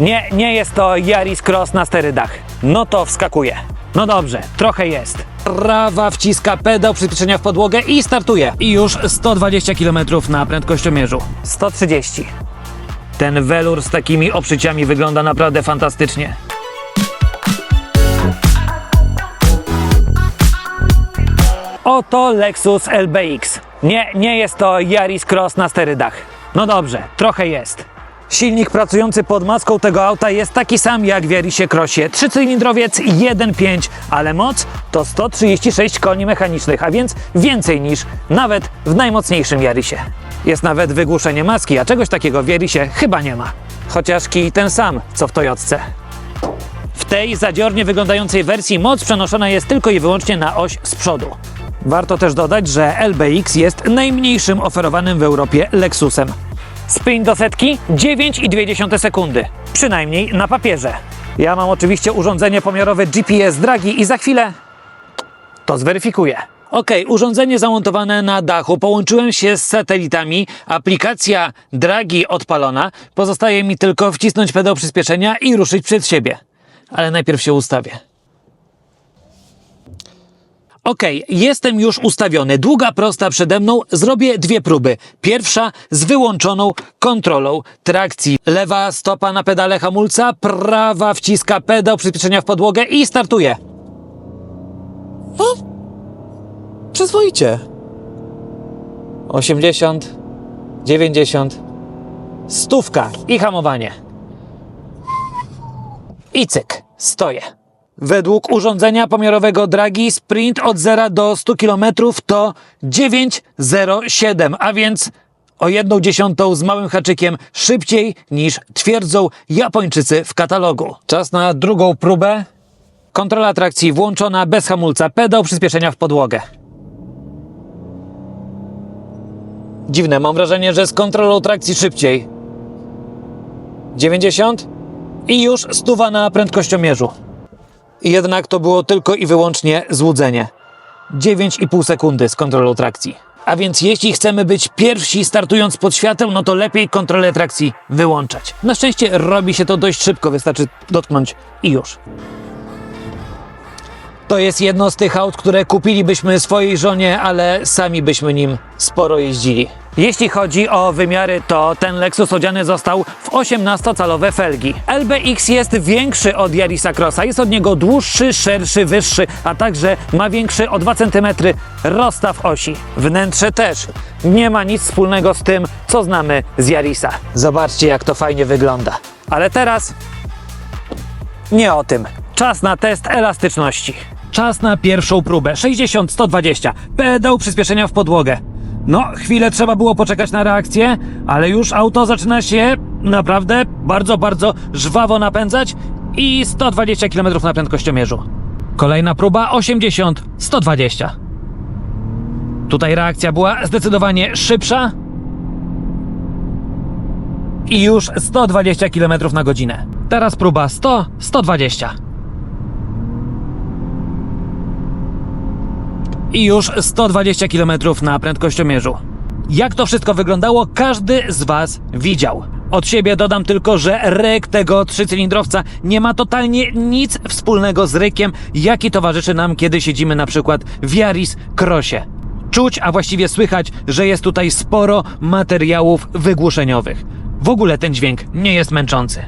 Nie, nie jest to Yaris Cross na sterydach. No to wskakuje. No dobrze, trochę jest. Prawa wciska pedał przyspieszenia w podłogę i startuje. I już 120 km na prędkościomierzu. 130. Ten welur z takimi oprzyciami wygląda naprawdę fantastycznie. Oto Lexus LBX. Nie, nie jest to Yaris Cross na sterydach. No dobrze, trochę jest. Silnik pracujący pod maską tego auta jest taki sam jak w Yarisie Crossie. Trzycylindrowiec 1.5, ale moc to 136 koni mechanicznych, a więc więcej niż nawet w najmocniejszym Yarisie. Jest nawet wygłuszenie maski, a czegoś takiego w Yarisie chyba nie ma. Chociaż kij ten sam, co w Toyotce. W tej zadziornie wyglądającej wersji moc przenoszona jest tylko i wyłącznie na oś z przodu. Warto też dodać, że LBX jest najmniejszym oferowanym w Europie Lexusem. Sprint do setki 9,2 sekundy, przynajmniej na papierze. Ja mam oczywiście urządzenie pomiarowe GPS Dragi i za chwilę to zweryfikuję. Ok, urządzenie zamontowane na dachu. Połączyłem się z satelitami. Aplikacja Dragi odpalona. Pozostaje mi tylko wcisnąć pedał przyspieszenia i ruszyć przed siebie. Ale najpierw się ustawię. Ok, jestem już ustawiony. Długa, prosta przede mną. Zrobię dwie próby. Pierwsza z wyłączoną kontrolą trakcji. Lewa stopa na pedale hamulca, prawa wciska pedał przyspieszenia w podłogę i startuję. Przyzwoicie. 80, 90, stówka i hamowanie. I cyk, stoję. Według urządzenia pomiarowego Dragi sprint od 0 do 100 km to 9,07, a więc o jedną dziesiątą z małym haczykiem szybciej niż twierdzą Japończycy w katalogu. Czas na drugą próbę. Kontrola trakcji włączona bez hamulca, pedał przyspieszenia w podłogę. Dziwne, mam wrażenie, że z kontrolą trakcji szybciej. 90 i już stuwa na prędkościomierzu. Jednak to było tylko i wyłącznie złudzenie. 9,5 sekundy z kontrolą trakcji. A więc jeśli chcemy być pierwsi startując pod świateł, no to lepiej kontrolę trakcji wyłączać. Na szczęście robi się to dość szybko, wystarczy dotknąć i już. To jest jedno z tych aut, które kupilibyśmy swojej żonie, ale sami byśmy nim sporo jeździli. Jeśli chodzi o wymiary, to ten Lexus odziany został w 18-calowe felgi. LBX jest większy od Yarisa Crossa, jest od niego dłuższy, szerszy, wyższy, a także ma większy o 2 cm rozstaw osi. Wnętrze też nie ma nic wspólnego z tym, co znamy z Yarisa. Zobaczcie, jak to fajnie wygląda. Ale teraz nie o tym. Czas na test elastyczności. Czas na pierwszą próbę. 60-120. Pedał przyspieszenia w podłogę. No, chwilę trzeba było poczekać na reakcję, ale już auto zaczyna się naprawdę bardzo, bardzo żwawo napędzać i 120 km na prędkościomierzu. Kolejna próba 80-120. Tutaj reakcja była zdecydowanie szybsza i już 120 km na godzinę. Teraz próba 100-120. I już 120 km na prędkościomierzu. Jak to wszystko wyglądało, każdy z Was widział. Od siebie dodam tylko, że ryk tego trzycylindrowca nie ma totalnie nic wspólnego z rykiem, jaki towarzyszy nam, kiedy siedzimy na przykład w Yaris Crossie. Czuć, a właściwie słychać, że jest tutaj sporo materiałów wygłuszeniowych. W ogóle ten dźwięk nie jest męczący.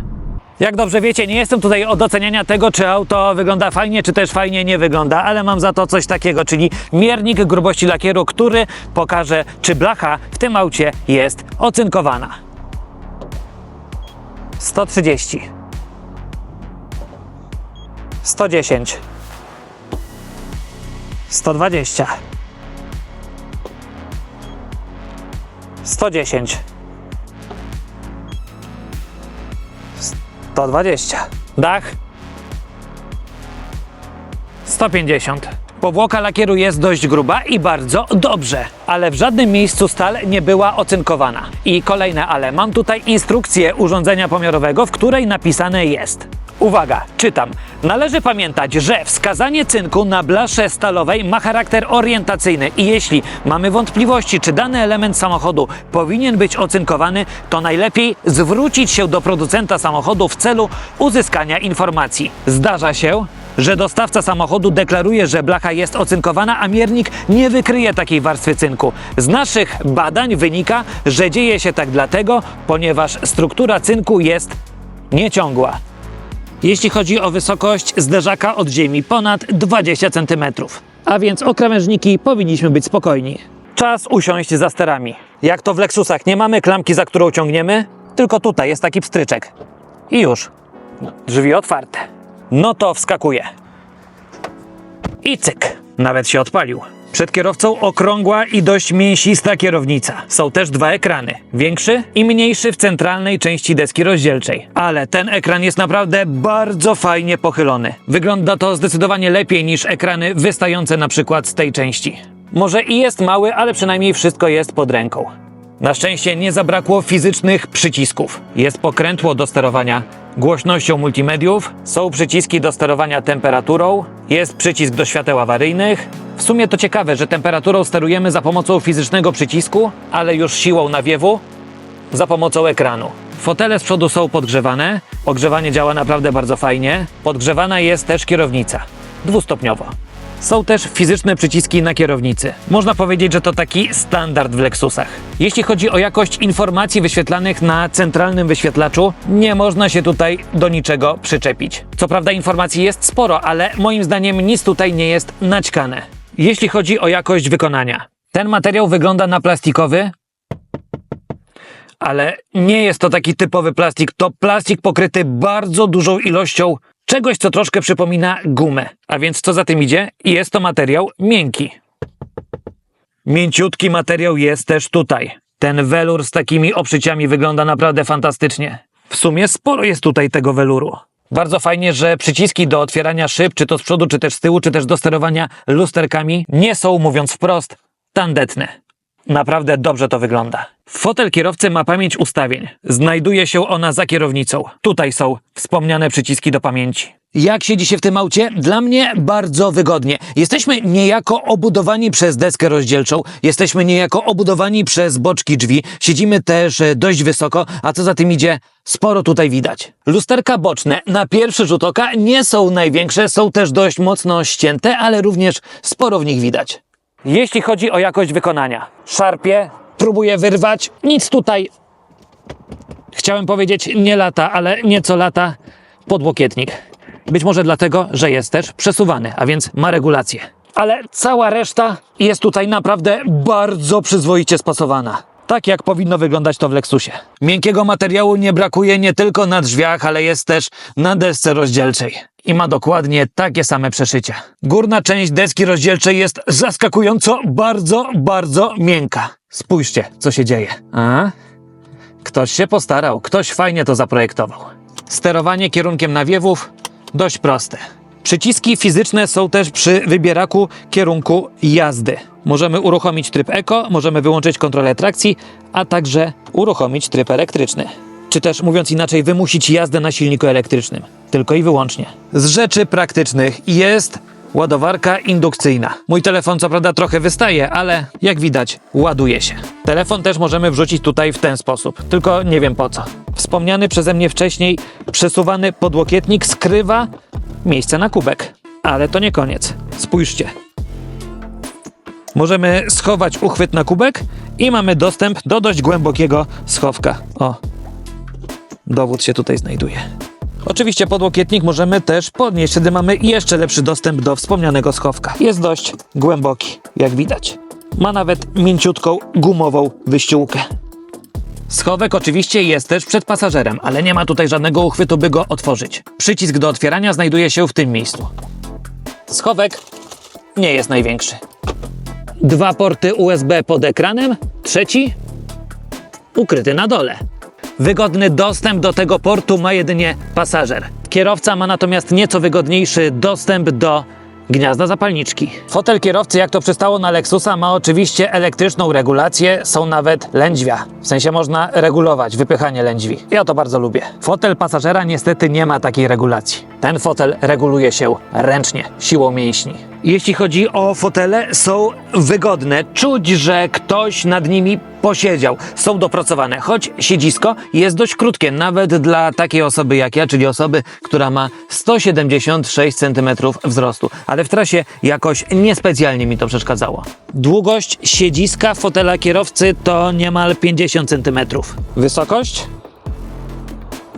Jak dobrze wiecie, nie jestem tutaj od oceniania tego, czy auto wygląda fajnie, czy też fajnie nie wygląda, ale mam za to coś takiego, czyli miernik grubości lakieru, który pokaże, czy blacha w tym aucie jest ocynkowana. 130 110 120 110 120. Dach 150. Powłoka lakieru jest dość gruba i bardzo dobrze, ale w żadnym miejscu stal nie była ocynkowana. I kolejne ale, mam tutaj instrukcję urządzenia pomiarowego, w której napisane jest Uwaga, czytam. Należy pamiętać, że wskazanie cynku na blasze stalowej ma charakter orientacyjny i jeśli mamy wątpliwości, czy dany element samochodu powinien być ocynkowany, to najlepiej zwrócić się do producenta samochodu w celu uzyskania informacji. Zdarza się, że dostawca samochodu deklaruje, że blacha jest ocynkowana, a miernik nie wykryje takiej warstwy cynku. Z naszych badań wynika, że dzieje się tak dlatego, ponieważ struktura cynku jest nieciągła. Jeśli chodzi o wysokość zderzaka od ziemi ponad 20 cm. A więc o krawężniki powinniśmy być spokojni. Czas usiąść za sterami. Jak to w Lexusach nie mamy klamki, za którą ciągniemy, tylko tutaj jest taki pstryczek. I już. Drzwi otwarte. No to wskakuje. I cyk. Nawet się odpalił. Przed kierowcą okrągła i dość mięsista kierownica. Są też dwa ekrany. Większy i mniejszy w centralnej części deski rozdzielczej. Ale ten ekran jest naprawdę bardzo fajnie pochylony. Wygląda to zdecydowanie lepiej niż ekrany wystające na przykład z tej części. Może i jest mały, ale przynajmniej wszystko jest pod ręką. Na szczęście nie zabrakło fizycznych przycisków. Jest pokrętło do sterowania głośnością multimediów, są przyciski do sterowania temperaturą, jest przycisk do świateł awaryjnych. W sumie to ciekawe, że temperaturą sterujemy za pomocą fizycznego przycisku, ale już siłą nawiewu za pomocą ekranu. Fotele z przodu są podgrzewane, ogrzewanie działa naprawdę bardzo fajnie. Podgrzewana jest też kierownica, dwustopniowo. Są też fizyczne przyciski na kierownicy. Można powiedzieć, że to taki standard w Lexusach. Jeśli chodzi o jakość informacji wyświetlanych na centralnym wyświetlaczu, nie można się tutaj do niczego przyczepić. Co prawda informacji jest sporo, ale moim zdaniem nic tutaj nie jest naćkane. Jeśli chodzi o jakość wykonania. Ten materiał wygląda na plastikowy, ale nie jest to taki typowy plastik. To plastik pokryty bardzo dużą ilością czegoś, co troszkę przypomina gumę. A więc co za tym idzie? Jest to materiał miękki. Mięciutki materiał jest też tutaj. Ten welur z takimi obszyciami wygląda naprawdę fantastycznie. W sumie sporo jest tutaj tego weluru. Bardzo fajnie, że przyciski do otwierania szyb, czy to z przodu, czy też z tyłu, czy też do sterowania lusterkami, nie są, mówiąc wprost, tandetne. Naprawdę dobrze to wygląda. Fotel kierowcy ma pamięć ustawień. Znajduje się ona za kierownicą. Tutaj są wspomniane przyciski do pamięci. Jak siedzi się w tym aucie? Dla mnie bardzo wygodnie. Jesteśmy niejako obudowani przez deskę rozdzielczą, jesteśmy niejako obudowani przez boczki drzwi, siedzimy też e, dość wysoko, a co za tym idzie, sporo tutaj widać. Lusterka boczne na pierwszy rzut oka nie są największe, są też dość mocno ścięte, ale również sporo w nich widać. Jeśli chodzi o jakość wykonania, szarpie, próbuję wyrwać, nic tutaj. Chciałem powiedzieć nie lata, ale nieco lata podłokietnik. Być może dlatego, że jest też przesuwany, a więc ma regulację. Ale cała reszta jest tutaj naprawdę bardzo przyzwoicie spasowana. Tak jak powinno wyglądać to w Lexusie. Miękkiego materiału nie brakuje nie tylko na drzwiach, ale jest też na desce rozdzielczej. I ma dokładnie takie same przeszycia. Górna część deski rozdzielczej jest zaskakująco bardzo, bardzo miękka. Spójrzcie, co się dzieje. A? Ktoś się postarał, ktoś fajnie to zaprojektował. Sterowanie kierunkiem nawiewów dość proste. Przyciski fizyczne są też przy wybieraku kierunku jazdy. Możemy uruchomić tryb Eco, możemy wyłączyć kontrolę trakcji, a także uruchomić tryb elektryczny. Czy też mówiąc inaczej, wymusić jazdę na silniku elektrycznym. Tylko i wyłącznie. Z rzeczy praktycznych jest ładowarka indukcyjna. Mój telefon co prawda trochę wystaje, ale jak widać ładuje się. Telefon też możemy wrzucić tutaj w ten sposób, tylko nie wiem po co. Wspomniany przeze mnie wcześniej przesuwany podłokietnik skrywa miejsce na kubek. Ale to nie koniec. Spójrzcie. Możemy schować uchwyt na kubek i mamy dostęp do dość głębokiego schowka. O, dowód się tutaj znajduje. Oczywiście podłokietnik możemy też podnieść, wtedy mamy jeszcze lepszy dostęp do wspomnianego schowka. Jest dość głęboki, jak widać. Ma nawet mięciutką gumową wyściółkę. Schowek oczywiście jest też przed pasażerem, ale nie ma tutaj żadnego uchwytu, by go otworzyć. Przycisk do otwierania znajduje się w tym miejscu. Schowek nie jest największy. Dwa porty USB pod ekranem, trzeci ukryty na dole. Wygodny dostęp do tego portu ma jedynie pasażer. Kierowca ma natomiast nieco wygodniejszy dostęp do gniazda zapalniczki. Fotel kierowcy, jak to przystało na Lexusa, ma oczywiście elektryczną regulację, są nawet lędźwia. W sensie można regulować wypychanie lędźwi. Ja to bardzo lubię. Fotel pasażera niestety nie ma takiej regulacji. Ten fotel reguluje się ręcznie, siłą mięśni. Jeśli chodzi o fotele, są wygodne. Czuć, że ktoś nad nimi posiedział. Są dopracowane, choć siedzisko jest dość krótkie, nawet dla takiej osoby jak ja, czyli osoby, która ma 176 cm wzrostu. Ale w trasie jakoś niespecjalnie mi to przeszkadzało. Długość siedziska fotela kierowcy to niemal 50 cm. Wysokość?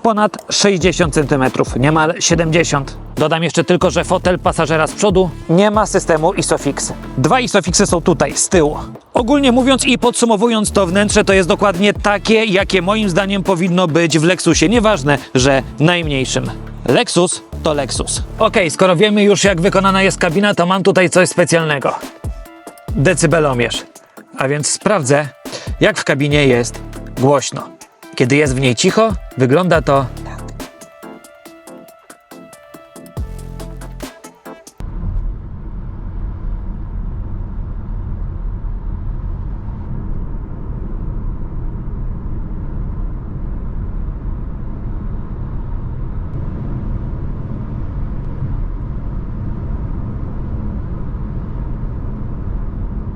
Ponad 60 cm, niemal 70. Dodam jeszcze tylko, że fotel pasażera z przodu nie ma systemu ISOFIX. Dwa ISOFIXy są tutaj, z tyłu. Ogólnie mówiąc i podsumowując to wnętrze, to jest dokładnie takie, jakie moim zdaniem powinno być w Lexusie. Nieważne, że najmniejszym. Lexus to Lexus. Ok, skoro wiemy już jak wykonana jest kabina, to mam tutaj coś specjalnego. Decybelomierz. A więc sprawdzę, jak w kabinie jest głośno. Kiedy jest w niej cicho, wygląda to tak.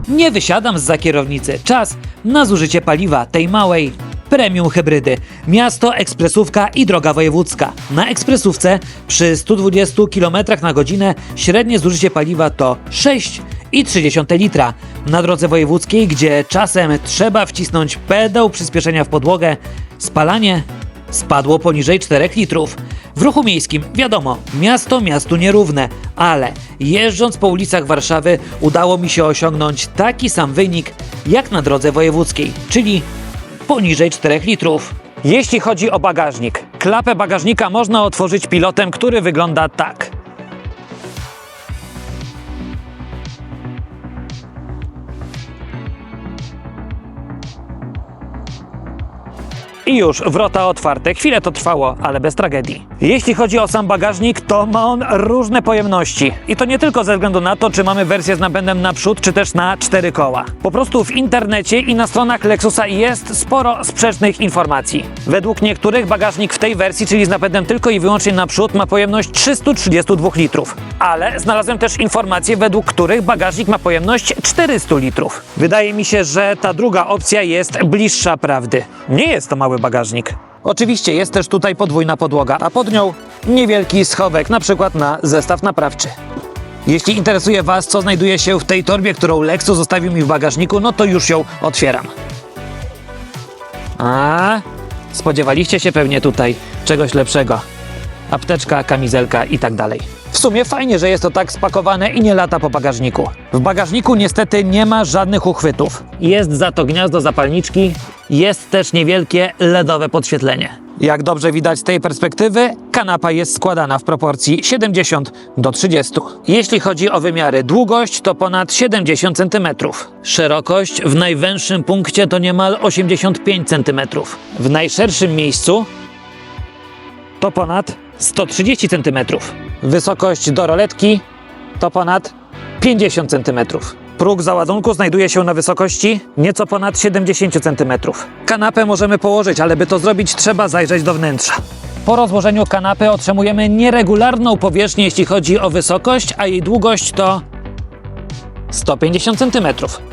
Nie wysiadam z kierownicy. Czas na zużycie paliwa tej małej premium hybrydy. Miasto, ekspresówka i droga wojewódzka. Na ekspresówce przy 120 km na godzinę średnie zużycie paliwa to 6,3 litra. Na drodze wojewódzkiej, gdzie czasem trzeba wcisnąć pedał przyspieszenia w podłogę, spalanie spadło poniżej 4 litrów. W ruchu miejskim, wiadomo, miasto miastu nierówne, ale jeżdżąc po ulicach Warszawy udało mi się osiągnąć taki sam wynik jak na drodze wojewódzkiej, czyli poniżej 4 litrów. Jeśli chodzi o bagażnik, klapę bagażnika można otworzyć pilotem, który wygląda tak. I już, wrota otwarte. Chwilę to trwało, ale bez tragedii. Jeśli chodzi o sam bagażnik, to ma on różne pojemności. I to nie tylko ze względu na to, czy mamy wersję z napędem naprzód, czy też na cztery koła. Po prostu w internecie i na stronach Lexusa jest sporo sprzecznych informacji. Według niektórych bagażnik w tej wersji, czyli z napędem tylko i wyłącznie naprzód, ma pojemność 332 litrów. Ale znalazłem też informacje, według których bagażnik ma pojemność 400 litrów. Wydaje mi się, że ta druga opcja jest bliższa prawdy. Nie jest to mały bagażnik. Oczywiście jest też tutaj podwójna podłoga, a pod nią niewielki schowek, na przykład na zestaw naprawczy. Jeśli interesuje Was, co znajduje się w tej torbie, którą Lexus zostawił mi w bagażniku, no to już ją otwieram. A, spodziewaliście się pewnie tutaj czegoś lepszego. Apteczka, kamizelka i tak dalej. W sumie fajnie, że jest to tak spakowane i nie lata po bagażniku. W bagażniku niestety nie ma żadnych uchwytów. Jest za to gniazdo zapalniczki, jest też niewielkie LEDowe podświetlenie. Jak dobrze widać z tej perspektywy, kanapa jest składana w proporcji 70 do 30. Jeśli chodzi o wymiary, długość to ponad 70 cm. Szerokość w najwęższym punkcie to niemal 85 cm. W najszerszym miejscu to ponad 130 cm. Wysokość do roletki to ponad 50 cm. Próg załadunku znajduje się na wysokości nieco ponad 70 cm. Kanapę możemy położyć, ale by to zrobić trzeba zajrzeć do wnętrza. Po rozłożeniu kanapy otrzymujemy nieregularną powierzchnię, jeśli chodzi o wysokość, a jej długość to 150 cm.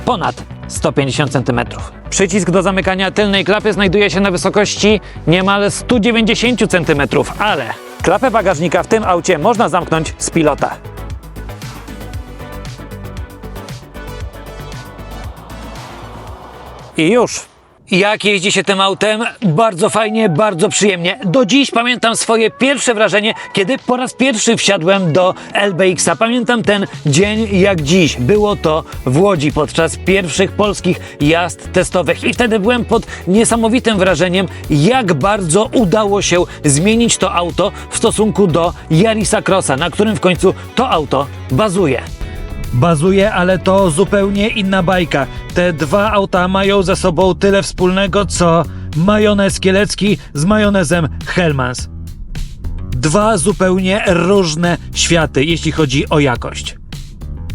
Ponad 150 cm. Przycisk do zamykania tylnej klapy znajduje się na wysokości niemal 190 cm, ale klapę bagażnika w tym aucie można zamknąć z pilota. I już. Jak jeździ się tym autem? Bardzo fajnie, bardzo przyjemnie. Do dziś pamiętam swoje pierwsze wrażenie, kiedy po raz pierwszy wsiadłem do LBX-a. Pamiętam ten dzień jak dziś. Było to w Łodzi podczas pierwszych polskich jazd testowych i wtedy byłem pod niesamowitym wrażeniem, jak bardzo udało się zmienić to auto w stosunku do Yarisa Crossa, na którym w końcu to auto bazuje. Bazuje, ale to zupełnie inna bajka. Te dwa auta mają ze sobą tyle wspólnego, co majonez kielecki z majonezem Hellmans. Dwa zupełnie różne światy, jeśli chodzi o jakość.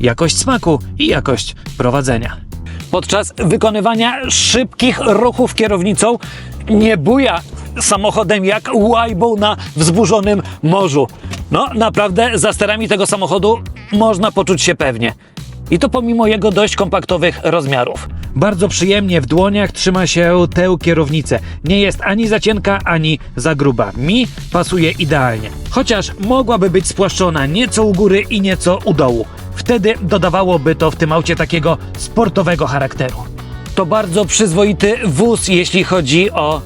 jakość smaku i jakość prowadzenia. Podczas wykonywania szybkich ruchów kierownicą nie buja samochodem jak łajbą na wzburzonym morzu. No, naprawdę za sterami tego samochodu można poczuć się pewnie. I to pomimo jego dość kompaktowych rozmiarów. Bardzo przyjemnie w dłoniach trzyma się tę kierownicę. Nie jest ani za cienka, ani za gruba. Mi pasuje idealnie. Chociaż mogłaby być spłaszczona nieco u góry i nieco u dołu. Wtedy dodawałoby to w tym aucie takiego sportowego charakteru. To bardzo przyzwoity wóz, jeśli chodzi o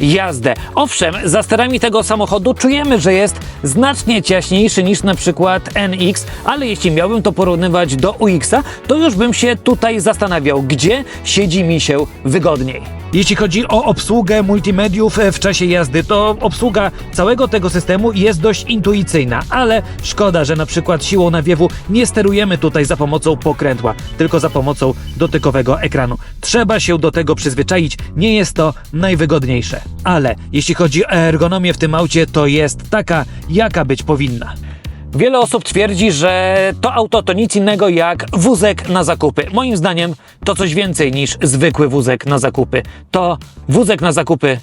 jazdę. Owszem, za sterami tego samochodu czujemy, że jest znacznie ciaśniejszy niż na przykład NX, ale jeśli miałbym to porównywać do UX-a, to już bym się tutaj zastanawiał, gdzie siedzi mi się wygodniej. Jeśli chodzi o obsługę multimediów e, w czasie jazdy, to obsługa całego tego systemu jest dość intuicyjna, ale szkoda, że na przykład siłą nawiewu nie sterujemy tutaj za pomocą pokrętła, tylko za pomocą dotykowego ekranu. Trzeba się do tego przyzwyczaić, nie jest to najwygodniejsze. Ale jeśli chodzi o ergonomię w tym aucie, to jest taka, jaka być powinna. Wiele osób twierdzi, że to auto to nic innego jak wózek na zakupy. Moim zdaniem to coś więcej niż zwykły wózek na zakupy. To wózek na zakupy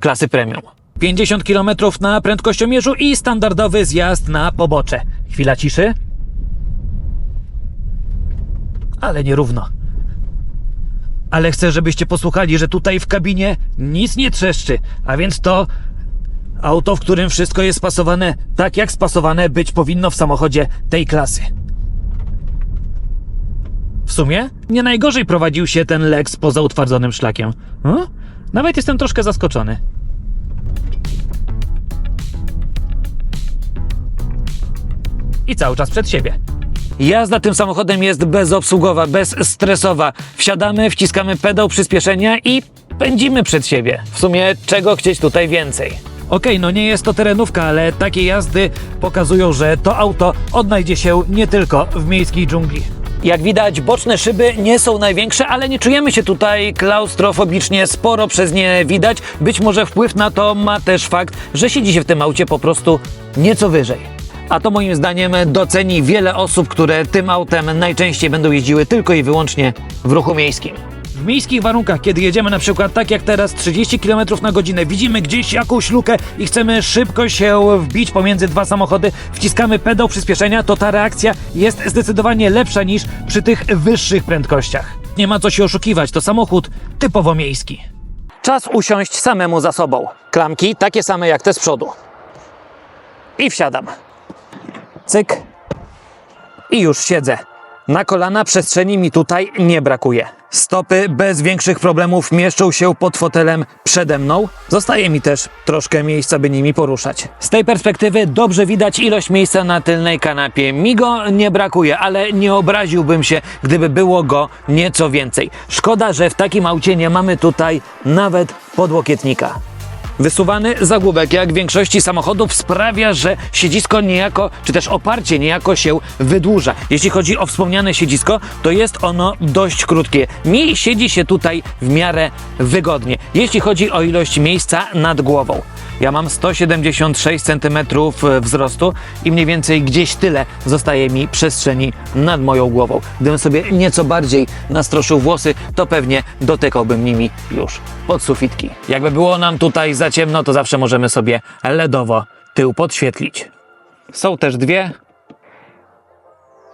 klasy premium. 50 km na prędkościomierzu i standardowy zjazd na pobocze. Chwila ciszy. Ale nierówno. Ale chcę, żebyście posłuchali, że tutaj w kabinie nic nie trzeszczy, a więc to Auto, w którym wszystko jest spasowane tak, jak spasowane być powinno w samochodzie tej klasy. W sumie nie najgorzej prowadził się ten Lex poza utwardzonym szlakiem. O? Nawet jestem troszkę zaskoczony. I cały czas przed siebie. Jazda tym samochodem jest bezobsługowa, bezstresowa. Wsiadamy, wciskamy pedał przyspieszenia i pędzimy przed siebie. W sumie czego chcieć tutaj więcej? Okej, no nie jest to terenówka, ale takie jazdy pokazują, że to auto odnajdzie się nie tylko w miejskiej dżungli. Jak widać, boczne szyby nie są największe, ale nie czujemy się tutaj klaustrofobicznie, sporo przez nie widać. Być może wpływ na to ma też fakt, że siedzi się w tym aucie po prostu nieco wyżej. A to moim zdaniem doceni wiele osób, które tym autem najczęściej będą jeździły tylko i wyłącznie w ruchu miejskim. Miejskich warunkach, kiedy jedziemy na przykład tak jak teraz 30 km na godzinę, widzimy gdzieś jakąś lukę i chcemy szybko się wbić pomiędzy dwa samochody, wciskamy pedał przyspieszenia, to ta reakcja jest zdecydowanie lepsza niż przy tych wyższych prędkościach. Nie ma co się oszukiwać, to samochód typowo miejski. Czas usiąść samemu za sobą. Klamki takie same jak te z przodu. I wsiadam. Cyk. I już siedzę. Na kolana przestrzeni mi tutaj nie brakuje. Stopy bez większych problemów mieszczą się pod fotelem przede mną. Zostaje mi też troszkę miejsca, by nimi poruszać. Z tej perspektywy dobrze widać ilość miejsca na tylnej kanapie. Mi go nie brakuje, ale nie obraziłbym się, gdyby było go nieco więcej. Szkoda, że w takim aucie nie mamy tutaj nawet podłokietnika. Wysuwany zagłówek, jak w większości samochodów, sprawia, że siedzisko niejako, czy też oparcie niejako się wydłuża. Jeśli chodzi o wspomniane siedzisko, to jest ono dość krótkie. Mi siedzi się tutaj w miarę wygodnie, jeśli chodzi o ilość miejsca nad głową. Ja mam 176 cm wzrostu i mniej więcej gdzieś tyle zostaje mi przestrzeni nad moją głową. Gdybym sobie nieco bardziej nastroszył włosy, to pewnie dotykałbym nimi już pod sufitki. Jakby było nam tutaj za ciemno, to zawsze możemy sobie LEDowo tył podświetlić. Są też dwie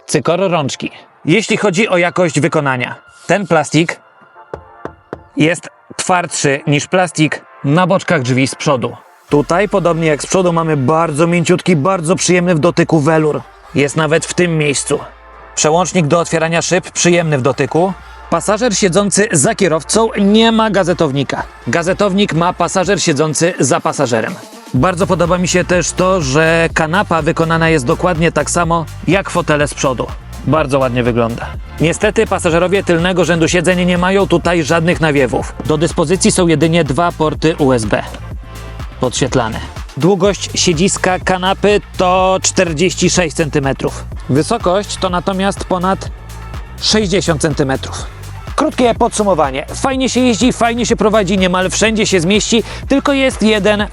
cykoro rączki. Jeśli chodzi o jakość wykonania, ten plastik jest twardszy niż plastik na boczkach drzwi z przodu. Tutaj, podobnie jak z przodu, mamy bardzo mięciutki, bardzo przyjemny w dotyku welur. Jest nawet w tym miejscu. Przełącznik do otwierania szyb przyjemny w dotyku. Pasażer siedzący za kierowcą nie ma gazetownika. Gazetownik ma pasażer siedzący za pasażerem. Bardzo podoba mi się też to, że kanapa wykonana jest dokładnie tak samo jak fotele z przodu. Bardzo ładnie wygląda. Niestety pasażerowie tylnego rzędu siedzeń nie mają tutaj żadnych nawiewów. Do dyspozycji są jedynie dwa porty USB. Podświetlane. Długość siedziska kanapy to 46 cm. Wysokość to natomiast ponad 60 cm. Krótkie podsumowanie. Fajnie się jeździ, fajnie się prowadzi, niemal wszędzie się zmieści, tylko jest jeden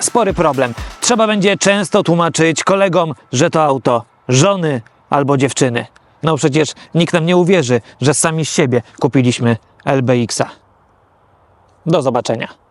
spory problem. Trzeba będzie często tłumaczyć kolegom, że to auto żony albo dziewczyny. No przecież nikt nam nie uwierzy, że sami z siebie kupiliśmy LBX-a. Do zobaczenia.